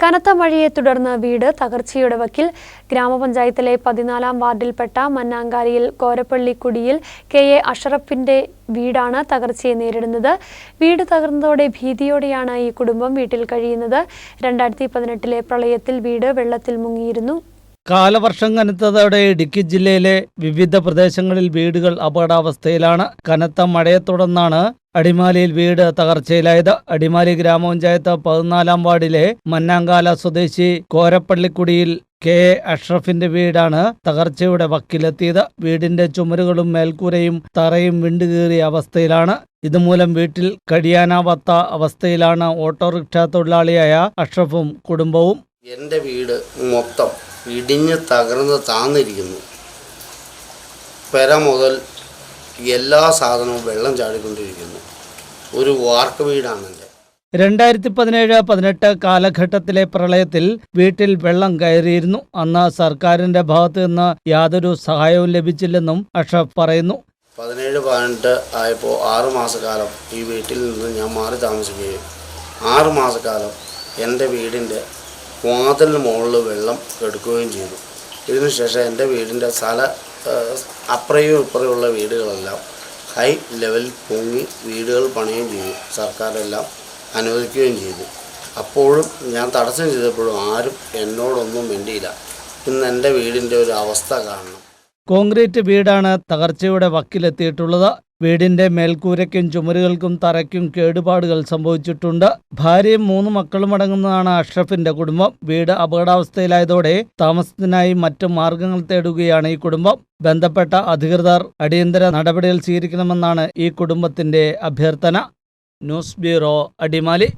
കനത്ത മഴയെ തുടർന്ന് വീട് തകർച്ചയുടെ വക്കിൽ ഗ്രാമപഞ്ചായത്തിലെ പതിനാലാം വാർഡിൽപ്പെട്ട മന്നാങ്കാലിയിൽ കോരപ്പള്ളിക്കുടിയിൽ കെ എ അഷറഫിന്റെ വീടാണ് തകർച്ചയെ നേരിടുന്നത്. വീട് തകർന്നതോടെ ഭീതിയോടെയാണ് ഈ കുടുംബം വീട്ടിൽ കഴിയുന്നത്. രണ്ടായിരത്തി പതിനെട്ടിലെ പ്രളയത്തിൽ വീട് വെള്ളത്തിൽ മുങ്ങിയിരുന്നു. കാലവർഷം കനത്തതോടെ ഇടുക്കി ജില്ലയിലെ വിവിധ പ്രദേശങ്ങളിൽ വീടുകൾ അപകടാവസ്ഥയിലാണ് കനത്ത മഴയെ തുടർന്നാണ് അടിമാലിയിൽ വീട് തകർച്ചയിലായത്. അടിമാലി ഗ്രാമപഞ്ചായത്ത് പതിനാലാം വാർഡിലെ മന്നാങ്കാല സ്വദേശി കോരപ്പള്ളിക്കുടിയിൽ കെ. എ. അഷ്റഫിന്റെ വീടാണ് തകർച്ചയുടെ വക്കിലെത്തിയത്. വീടിന്റെ ചുമരുകളും മേൽക്കൂരയും തറയും വിണ്ടുകീറിയ അവസ്ഥയിലാണ്. ഇതുമൂലം വീട്ടിൽ കഴിയാനാവാത്ത അവസ്ഥയിലാണ് ഓട്ടോറിക്ഷ തൊഴിലാളിയായ അഷ്റഫും കുടുംബവും. എന്റെ വീട് മൊത്തം ഇടിഞ്ഞ് തകർന്ന് താന്നിരിക്കുന്നു. പെര മുതൽ എല്ലാ സാധനവും വെള്ളം ചാടിക്കൊണ്ടിരിക്കുന്നു. ഒരു വാർക്ക് വീടാണ് എന്റെ രണ്ടായിരത്തി പതിനേഴ് പതിനെട്ട് കാലഘട്ടത്തിലെ പ്രളയത്തിൽ വീട്ടിൽ വെള്ളം കയറിയിരുന്നു. അന്ന് സർക്കാരിന്റെ ഭാഗത്തു നിന്ന് യാതൊരു സഹായവും ലഭിച്ചില്ലെന്നും അഷഫ് പറയുന്നു. പതിനേഴ് പതിനെട്ട് ആയപ്പോൾ ആറു മാസക്കാലം ഈ വീട്ടിൽ നിന്ന് ഞാൻ മാറി താമസിക്കുകയും ആറു മാസക്കാലം എന്റെ വീടിന്റെ വാതിലിന് മുകളിൽ വെള്ളം എടുക്കുകയും ചെയ്തു. ഇതിനുശേഷം എന്റെ വീടിന്റെ സ്ഥല അപ്പുറയും ഇപ്പുറയുള്ള വീടുകളെല്ലാം ഹൈ ലെവലിൽ പൊങ്ങി വീടുകൾ പണിയുകയും ചെയ്തു. സർക്കാരെല്ലാം അനുവദിക്കുകയും ചെയ്തു. അപ്പോഴും ഞാൻ തടസ്സം ചെയ്തപ്പോഴും ആരും എന്നോടൊന്നും വേണ്ടിയില്ല ഇന്ന് എന്റെ വീടിന്റെ ഒരു അവസ്ഥ കാണണം. കോൺക്രീറ്റ് വീടാണ് തകർച്ചയുടെ വക്കിലെത്തിയിട്ടുള്ളത്. വീടിന്റെ മേൽക്കൂരയ്ക്കും ചുമരുകൾക്കും തറയ്ക്കും കേടുപാടുകൾ സംഭവിച്ചിട്ടുണ്ട്. ഭാര്യയും മൂന്ന് മക്കളും അടങ്ങുന്നതാണ് അഷ്റഫിന്റെ കുടുംബം. വീട് അപകടാവസ്ഥയിലായതോടെ താമസത്തിനായി മറ്റു മാർഗങ്ങൾ തേടുകയാണ് ഈ കുടുംബം. ബന്ധപ്പെട്ട അധികൃതർ അടിയന്തര നടപടികൾ സ്വീകരിക്കണമെന്നാണ് ഈ കുടുംബത്തിന്റെ അഭ്യർത്ഥന. News bureau Adimali.